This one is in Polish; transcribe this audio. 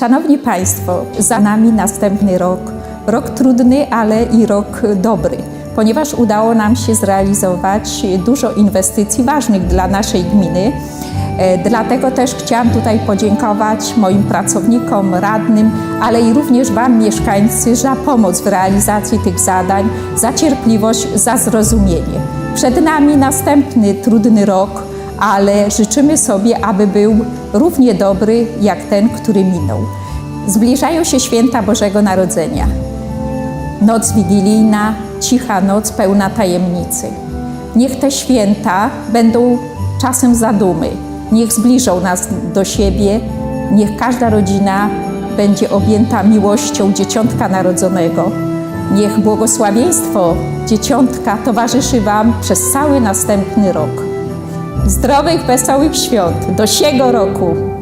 Szanowni Państwo, za nami następny rok. Rok trudny, ale i rok dobry, ponieważ udało nam się zrealizować dużo inwestycji ważnych dla naszej gminy. E, Dlatego też chciałam tutaj podziękować moim pracownikom, radnym, ale i również Wam, mieszkańcy, za pomoc w realizacji tych zadań, za cierpliwość, za zrozumienie. Przed nami następny trudny rok, ale życzymy sobie, aby był równie dobry jak ten, który minął. Zbliżają się święta Bożego Narodzenia. Noc wigilijna, cicha noc pełna tajemnicy. Niech te święta będą czasem zadumy, niech zbliżą nas do siebie, niech każda rodzina będzie objęta miłością Dzieciątka Narodzonego. Niech błogosławieństwo Dzieciątka towarzyszy Wam przez cały następny rok. Zdrowych, wesołych świąt, do siego roku!